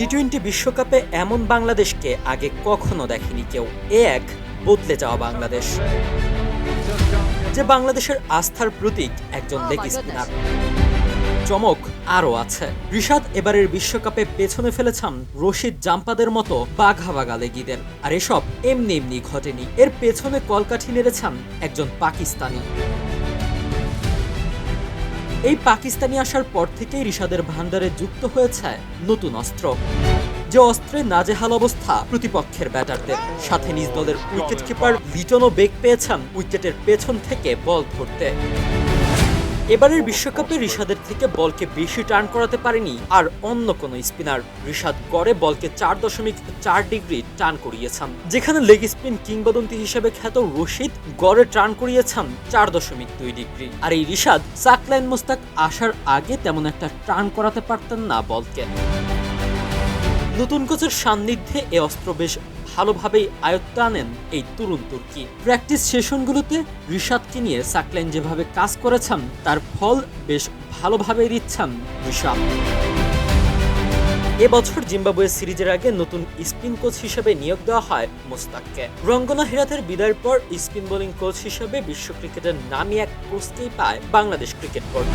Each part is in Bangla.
টি টোয়েন্টি বিশ্বকাপে এমন বাংলাদেশকে আগে কখনো দেখেনি কেউ। এ এক বদলে যাওয়া বাংলাদেশ। যে বাংলাদেশের আস্থার প্রতীক একজন লেগ স্পিনার। চমক আরও আছে। রিশাদ এবারের বিশ্বকাপে পেছনে ফেলেছেন রশিদ জাম্পাদের মতো বাঘা বাঘা লেগিদের। আর এসব এমনি এমনি ঘটেনি। এর পেছনে কলকাঠি নেড়েছেন একজন পাকিস্তানি। এই পাকিস্তানি আসার পর থেকেই রিশাদের ভান্ডারে যুক্ত হয়েছে নতুন অস্ত্র। যে অস্ত্রে নাজেহাল অবস্থা প্রতিপক্ষের ব্যাটারদের। সাথে নিজ দলের উইকেট কিপার লিটনও বেগ পেয়েছেন উইকেটের পেছন থেকে বল ধরতে। এবারের বিশ্বকাপে ঋষাদের থেকে বলকে বেশি টার্ন করাতে পারেনি আর অন্য কোনো স্পিনার। ঋষাদ গড়ে বলকে চার দশমিক চার ডিগ্রি টার্ন করিয়েছেন। যেখানে লেগ স্পিন কিংবদন্তি হিসেবে খ্যাত রশিদ গড়ে টার্ন করিয়েছেন চার দশমিক দুই ডিগ্রি। আর এই রিশাদ সাকলাইন মোস্তাক আসার আগে তেমন একটা টার্ন করাতে পারতেন না বলকে। নতুন কোচের সান্নিধ্যে এ অস্ত্র বেশ ভালোভাবেই আয়ত্ত আনেন এই তরুণ তুর্কি। প্র্যাকটিস সেশনগুলোতে রিশাদকে নিয়ে সাকলাইন যেভাবে কাজ করেছেন, তার ফল বেশ ভালোভাবেই দিচ্ছেন রিশাদ। এবছর জিম্বাবুয়ে সিরিজের আগে নতুন স্পিন কোচ হিসেবে নিয়োগ দেওয়া হয় মোস্তাককে। রঙ্গনা হেরাতের বিদায়ের পর স্পিন বোলিং কোচ হিসেবে বিশ্ব ক্রিকেটের নামই এক কোচকেই পায় বাংলাদেশ ক্রিকেট বোর্ড।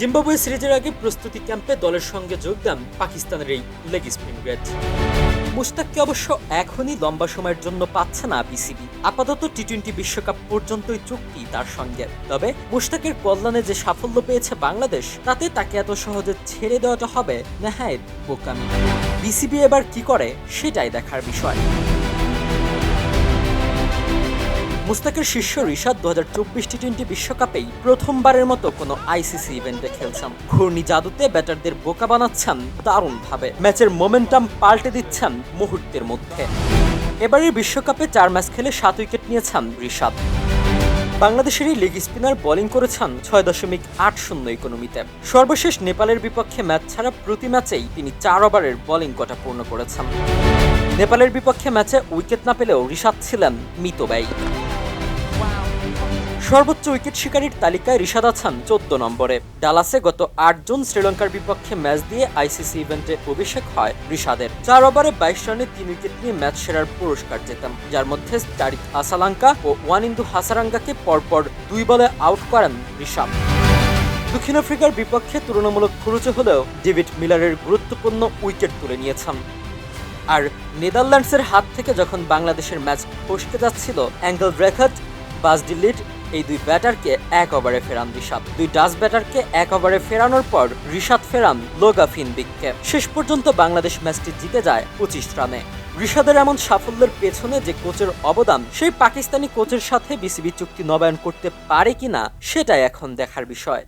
জিম্বাবুয়ে সিরিজের আগে প্রস্তুতি ক্যাম্পে দলের সঙ্গে যোগ দেন পাকিস্তানের এই লেগ স্পিন গ্রেড মুস্তাককে অবশ্য এখনই লম্বা সময়ের জন্য পাচ্ছে না বিসিবি। আপাতত টি টোয়েন্টি বিশ্বকাপ পর্যন্তই চুক্তি তার সঙ্গে। তবে মুস্তাকের কল্যাণে যে সাফল্য পেয়েছে বাংলাদেশ, তাতে তাকে এত সহজে ছেড়ে দেওয়াটা হবে নেহায়েত বোকামি। বিসিবি এবার কি করে, সেটাই দেখার বিষয়। মুস্তাকের শিষ্য ঋষাদ দু হাজার চব্বিশ টি টোয়েন্টি বিশ্বকাপেই প্রথমবারের মতো কোনো আইসিসি ইভেন্টে খেলছেন। ঘূর্ণি জাদুতে ব্যাটারদের বোকা বানাচ্ছেন দারুণভাবে। ম্যাচের মোমেন্টাম পাল্টে দিচ্ছেন মুহূর্তের মধ্যে। এবারের বিশ্বকাপে চার ম্যাচ খেলে সাত উইকেট নিয়েছেন রিশাদ। বাংলাদেশের এই লেগ স্পিনার বোলিং করেছেন ছয় দশমিক আট শূন্য ইকোনমিতে। সর্বশেষ নেপালের বিপক্ষে ম্যাচ ছাড়া প্রতি ম্যাচেই তিনি চার ওভারের বোলিং কটা পূর্ণ করেছেন। নেপালের বিপক্ষে ম্যাচে উইকেট না পেলেও রিশাদ ছিলেন মিতব্যয়ী। সর্বোচ্চ উইকেট শিকারীর তালিকায় রিশাদ আছেন চোদ্দ নম্বরে। ডালাসে গত আট জুন শ্রীলঙ্কার বিপক্ষে ম্যাচ দিয়ে আইসিসি ইভেন্টে অভিষেক হয় রিশাদের। চার ওভারে বাইশ রানে তিন উইকেট নিয়ে ম্যাচ সেরার পুরস্কার জেতেন। যার মধ্যে তারিক আসালাঙ্কা ও ওয়ানিন্দু হাসারাঙ্গাকে পরপর দুই বলে আউট করেন রিশাদ। দক্ষিণ আফ্রিকার বিপক্ষে তুলনামূলক খরচে হলেও ডেভিড মিলারের গুরুত্বপূর্ণ উইকেট তুলে নিয়েছেন। আর নেদারল্যান্ডসের হাত থেকে যখন বাংলাদেশের ম্যাচ ফসকে যাচ্ছিল, অ্যাঙ্গেল রেখাত বাস ডিলিট এই দুই ব্যাটারকে এক ওভারে ফেরান ঋষাদ দুই ডাচ ব্যাটারকে এক ওভারে ফেরানোর পর ঋষাদ ফেরান লোগাফিন দিককে শেষ পর্যন্ত বাংলাদেশ ম্যাচটি জিতে যায় পঁচিশ রানে। ঋষাদের এমন সাফল্যের পেছনে যে কোচের অবদান, সেই পাকিস্তানি কোচের সাথে বিসিবি চুক্তি নবায়ন করতে পারে কিনা, সেটাই এখন দেখার বিষয়।